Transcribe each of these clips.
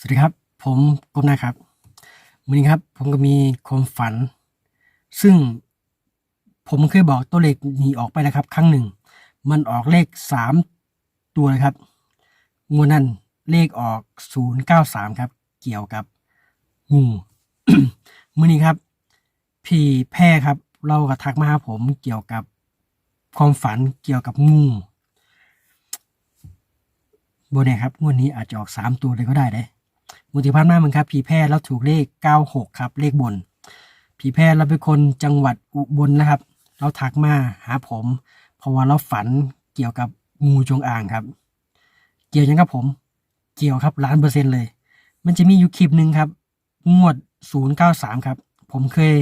สวัสดีครับ ผมกบนะครับวันนี้ครับ ผมก็มีความฝัน ซึ่งผมเคยบอกตัวเลขนี้ออกไปแล้วครับ ครั้งหนึ่ง มันออกเลขสามตัวเลยครับงวดนั้นเลขออกศูนย์เก้าสามครับ เกี่ยวกับงูมื่อนี้ครับ พี่แพร่ครับ เราก็ทักมาหาผมเกี่ยวกับความฝันเกี่ยวกับงูโบเน่ครับงวดนี้อาจจะออกสามตัวเลยก็ได้เลย งวดที่ผ่านมาเหมือนครับพีแพร่เราถูกเลขเก้าหกครับ เลขบน พีแพร่เราเป็นคนจังหวัดอุบลนะครับ เราทักมาหาผม เพราะว่าเราฝันเกี่ยวกับงูจงอางครับ เกี่ยวยังครับผม เกี่ยวครับล้านเปอร์เซ็นต์เลย มันจะมีอยู่คลิปหนึ่งครับ งวด 093 ครับ ผมเคย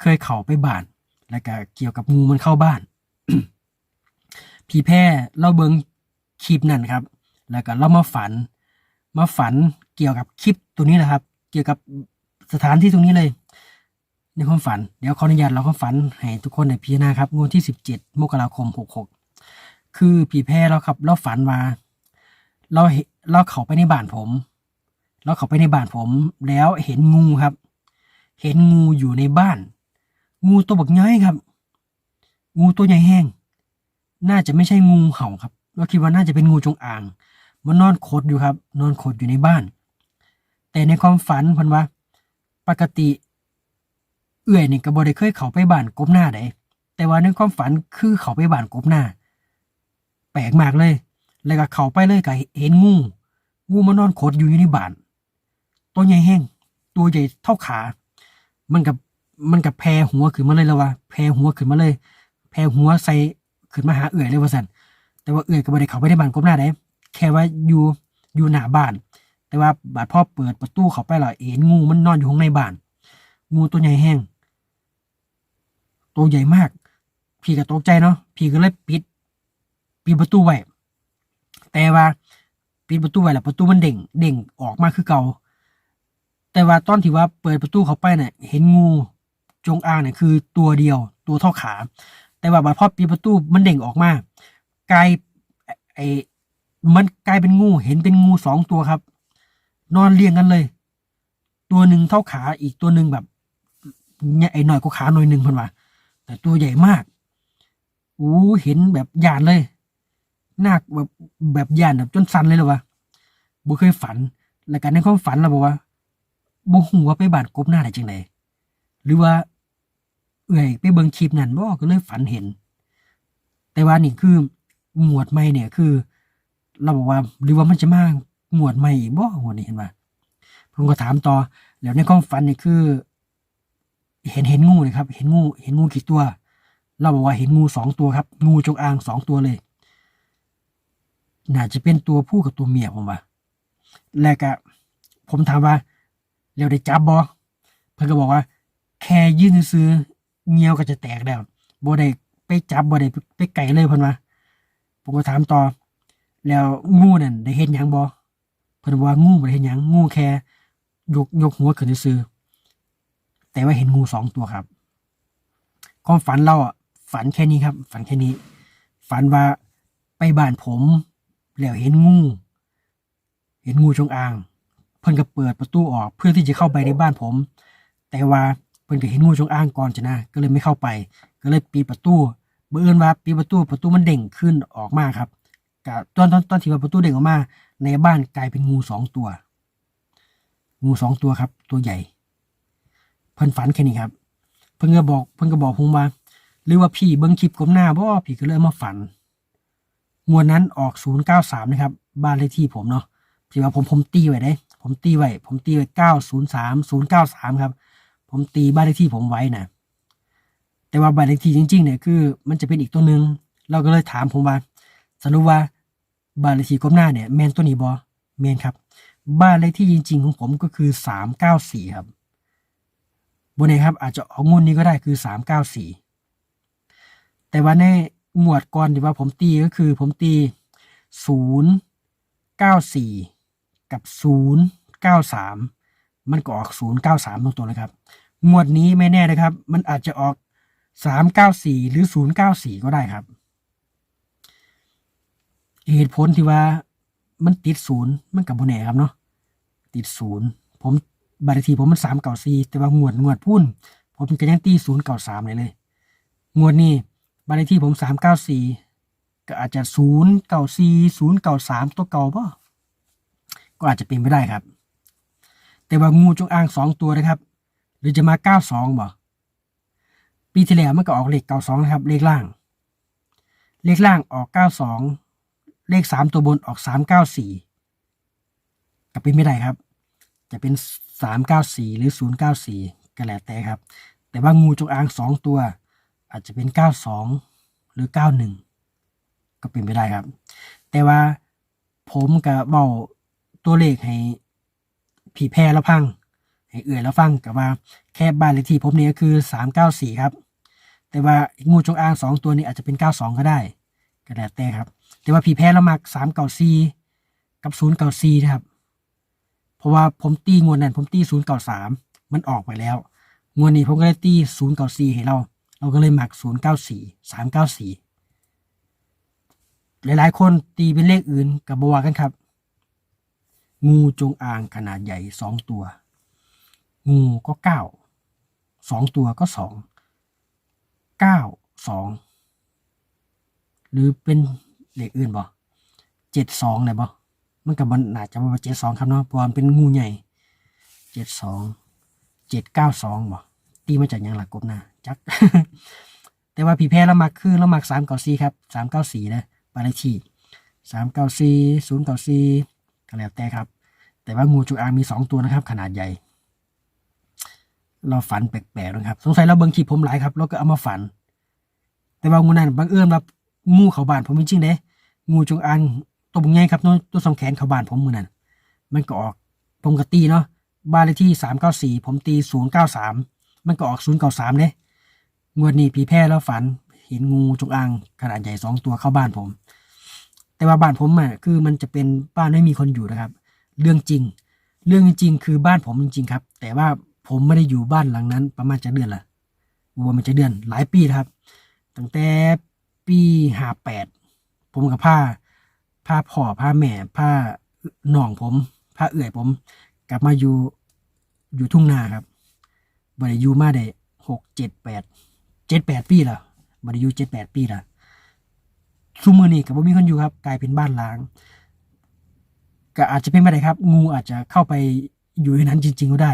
เคยเข้าไปบ้าน แล้วก็เกี่ยวกับงูมันเข้าบ้าน พีแพร่เราเบิงคลิปนั่นครับ แล้วก็เรามาฝัน มาฝัน เกี่ยวกับคลิปตัวนี้แหละครับ เกี่ยวกับสถานที่ตรงนี้เลย ในความฝัน เดี๋ยวขออนุญาตเราความฝันให้ทุกคนได้พิจารณาครับงวดที่ 17 มกราคม 66 คือพี่แพรเราครับเราฝันว่าเราเห็นเราเข้าไปในบ้านผม เราเข้าไปในบ้านผม แล้วเห็นงูครับ เห็นงูอยู่ในบ้าน งูตัวบักย้อยครับ งูตัวใหญ่แห้ง น่าจะไม่ใช่งูเห่าครับ เราคิดว่าน่าจะเป็นงูจงอาง มันนอนขดอยู่ครับ นอนขดอยู่ในบ้าน แต่ในความฝันเพันว่า ปกติ เอื่อยนี่ก็บ่ได้เคยเข้าไปบ้านกบหน้าใดแต่ว่าในความฝันคือเข้าไปบ้านกบหน้า แปลกมากเลย แล้วก็เข้าไปเลยก็เห็นงู งูมันนอนขดอยู่อยู่ในบ้าน ตัวใหญ่แห้ง ตัวใหญ่เท่าขา มันกับมันกับแพรหัวขึ้นมาเลยแล้วว่าแพรหัวขึ้นมาเลย แพรหัวใส่ขึ้นมาหาเอื่อยเลยว่าสันแต่ว่าเอื่อยก็บ่ได้เข้าไปในบ้านกบหน้าได้แค่ว่าอยู่อยู่หน้าบ้าน แต่ว่าบาดพ่อเปิดประตูเข้าไปแล้วเห็นงูมันนอนอยู่ข้างในบ้าน งูตัวใหญ่แห้ง ตัวใหญ่มาก พี่ก็ตกใจเนาะพี่ก็เลยปิดปิดประตูไว้แต่ว่าปิดประตูไว้แล้วประตูมันเด้งเด้งออกมาคือเก่า แต่ว่าตอนที่ว่าเปิดประตูเข้าไปเนี่ยเห็นงูจงอางเนี่ยคือตัวเดียว ตัวเท่าขา แต่ว่าบัดพ่อปิดประตูมันเด้งออกมากลายไอ้มันกลายเป็นงูเห็นเป็นงูสองตัวครับ นอนเรียงกันเลย ตัวหนึ่งเท่าขาอีกตัวหนึ่งแบบเนี่ยไอ้หน่อยก็ขาหน่อยหนึ่งพิ่นว่าแต่ตัวใหญ่มากอู้เห็นแบบหยานเลยหนักแบบแบบหยานแบบจนสันเลยหรอวะบ่เคยฝัน แล้วกันในความฝันเราบอกว่าบ่ฮู้ว่าไปบานกบหน้าได้จังไดหรือว่า เอื่อยไปเบิ่งคลิปนั่นบ่ก็เลยฝันเห็น แต่ว่านี่คือหมวดใหม่เนี่ยคือ เราบอกว่าหรือว่ามันจะมา หมวดใหม่อีกบ่หมวดนี้เห็นป่ะผมก็ถามต่อ แล้วในความฝันนี่คือ เห็นเห็นงูเลยครับ เห็นงู เห็นงูกี่ตัว เราบอกว่าเห็นงูสองตัวครับ งูจงอางสองตัวเลย น่าจะเป็นตัวผู้กับตัวเมียผมว่าแล้วก็ผมถามว่าแล้วได้จับบอเพื่อนก็บอกว่า แค่ยื่นซื้อเงี้ยวก็จะแตกแล้วบ่ได้ไปจับบ่ได้ไปไก่เลยเพิ่นว่าผมก็ถามต่อ แล้วงูนั่นได้เห็นหยังบ่ เพิ่นว่างูบ่ได้เห็นหยังงูแค่ยกยกหัวขึ้นซื้อแต่ว่าเห็นงูสองตัวครับความฝันเราอะฝันแค่นี้ครับ ฝันแค่นี้ ฝันว่าไปบ้านผม แล้วเห็นงู เห็นงูจงอาง เพิ่นก็เปิดประตูออกเพื่อที่จะเข้าไปในบ้านผม แต่ว่าเพิ่นก็เห็นงูจงอางก่อนจะนะก็เลยไม่เข้าไป ก็เลยปิดประตูเบื่อญว่าปิดประตูประตูมันเด้งขึ้นออกมาครับกตอนตอนตอนที่ว่าประตูเด้งออกมา ในบ้านกลายเป็นงูสองตัว งูสองตัวครับ ตัวใหญ่ เพิ่นฝันแค่นี้ครับ เพิ่นก็บอก เพิ่นก็บอกผมว่าหรือว่าพี่เบิ่งคลิปก้มหน้าบ่พี่ก็เลยมาฝันงวดนั้นออก093นะครับ บ้านเลขที่ผมเนาะที่ว่าผมผมตีไว้ได้ ผมตีไว้ ผมตีไว้903 093ครับ ผมตีบ้านเลขที่ผมไว้นะแต่ว่าบ้านเลขที่จริง ๆ เนี่ยคือ มันจะเป็นอีกตัวหนึ่งเราก็เลยถามผมว่าสรุปว่า บ้านเลขที่ก้มหน้าเนี่ยแมนตัวนี้บอแมนครับ บ้านเลขที่จริง ๆ ของผมก็คือ394ครับบนไหนครับ อาจจะออกงวดนี้ก็ได้คือ394แต่ว่าในหมวดก่อนที่ว่าผมตีก็คือผมตีศูนย์เก้าสี่กับศูนย์เก้าสามมันก็ออกศูนย์เก้าสามตรงตัวเลยครับหมวดนี้ไม่แน่นะครับ มันอาจจะออกสามเก้าสี่หรือศูนย์เก้าสี่ก็ได้ครับ เหตุผลที่ว่ามันติดศูนย์มันกับโบแน่ครับเนาะติดศูนย์ผมบัตรทีผมมันสามเก่าสี่แต่ว่างวดงวดพุ่น ผมก็ยังตีศูนย์เก่าสามเลยเลยงวดนี้บัตรทีผมสามเก้าสี่ก็อาจจะศูนย์เก่าสี่ศูนย์เก่าสามตัวเก่าป่ะก็อาจจะเป็นไม่ได้ครับ แต่ว่างูจงอางสองตัวนะครับ หรือจะมาเก้าสองบ่ปีที่แล้วมันก็ออกเลขเก้าสองนะครับ เลขล่าง เลขล่างออกเก้าสอง เลขสามตัวบนออกสามเก้าสี่ก็เป็นไม่ได้ครับ จะเป็นสามเก้าสี่หรือศูนย์เก้าสี่ก็แล้วแต่ครับ แต่ว่างูจงอางสองตัว อาจจะเป็นเก้าสองหรือเก้าหนึ่งก็เป็นไปได้ครับ แต่ว่าผมกับเบาตัวเลขให้ผีแพร่แล้วพังให้เอื่อยแล้วฟังกับว่าแค่บ้านเลขที่ผมนี่ก็คือสามเก้าสี่ครับ แต่ว่างูจงอางสองตัวนี้อาจจะเป็นเก้าสองก็ได้ก็แล้วแต่ครับ แต่ว่าผีแพร่แล้วมักสามเก้าสี่กับศูนย์เก้าสี่นะครับ เพราะว่าผมตีงวดนั้น ผมตีศูนย์เก้าสามมันออกไปแล้ว งวดนี้ผมก็เลยตีศูนย์เก้าสี่ให้เรา เราก็เลยหมักศูนย์เก้าสี่สามเก้าสี่หลายๆ คนตีเป็นเลขอื่นกับบวากันครับ งูจงอางขนาดใหญ่สองตัว งูก็เก้าสองตัวก็สองเก้าสองหรือเป็น เลขอื่นบ่เจ็ดสองเลยบ่มันกับมันน่าจจะว่าเจ็ดสองครับเนาะเพราะมันเป็นงูใหญ่เจ็ดสองเจ็ดเก้าสองบ่ตีมาจากยังหลักกบหน้าจัก แต่ว่าผีแพ้ละมักคือละมักสามเก้าสี่ครับสามเก้าสี่นะบาลทีสามเก้าสี่ศูนย์เก้าสี่ก็แล้วแต่ครับ แต่ว่างูจงอางมีสองตัวนะครับ ขนาดใหญ่ เราฝันแปลกๆนะครับ สงสัยเราเบิ่งคลิปผมหลายครับเราก็เอามาฝัน แต่ว่างูนั้นบังเอิญว่างูเขาบานผมจริงๆเด้ งูจงอางตัวบุงใหญ่ครับตัวตัวสองแขนเขาบ้านผมมือนั้นมันก็ออกผมก็ตีเนาะบ้านเลขที่สามเก้าสี่ผมตีศูนย์เก้าสามมันก็ออกศูนย์เก้าสามเด้งวดนี้ผีแพร่แล้วฝันเห็นงูจงอางขนาดใหญ่สองตัวเข้าบ้านผม แต่ว่าบ้านผมอะคือมันจะเป็นบ้านไม่มีคนอยู่นะครับ เรื่องจริง เรื่องจริงคือบ้านผมจริงๆครับ แต่ว่าผมไม่ได้อยู่บ้านหลังนั้น ประมาณจะเดือนละวัวมันจะเดือนหลายปีครับ ตั้งแต่ปีห้าแปด ผมกับผ้าผ้าพ่อผ้าแม่ผ้าหน้องผมผ้าเอื่อยผม กลับมาอยู่อยู่ทุ่งนาครับบริยูมาได้หกเจ็ดแปดเจ็ดแปดปีละบริยูเจ็ดแปดปีละซุมือนี่กับว่ามีคนอยู่ครับ กลายเป็นบ้านล้าง ก็อาจจะเป็นไปได้ครับ งูอาจจะเข้าไปอยู่ในนั้นจริง ๆ ก็ได้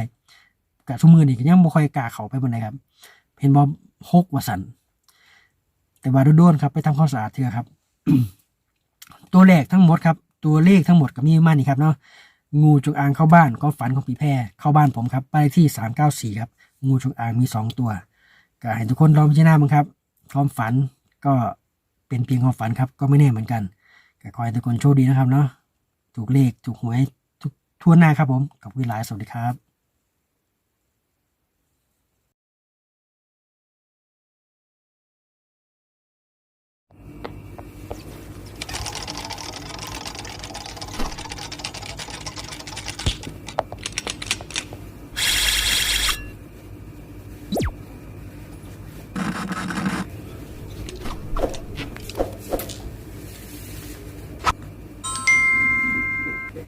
กับทุกมือนี่ก็ยังบ่ค่อยกล้าเข้าไปบนไหนครับ เห็นบอหกวสันแต่ว่าโดนๆครับ ไปทำความสะอาดเถอะครับ ตัวเลขทั้งหมดครับ ตัวเลขทั้งหมดก็มีมานี่ครับเนาะงูจงอางเข้าบ้านก็ฝันของปีแพรเข้าบ้านผมครับไปที่สามเก้าสี่ครับ งูจงอางมีสองตัวก็ให้ทุกคนลองพิจารณาบ้างครับความฝันก็เป็นเพียงความฝันครับ ก็ไม่แน่เหมือนกันก็ขอให้ทุกคนโชคดีนะครับเนาะถูกเลขถูกหวยทุกทั่วหน้าครับผมกับวิลฟ์สวัสดีครับ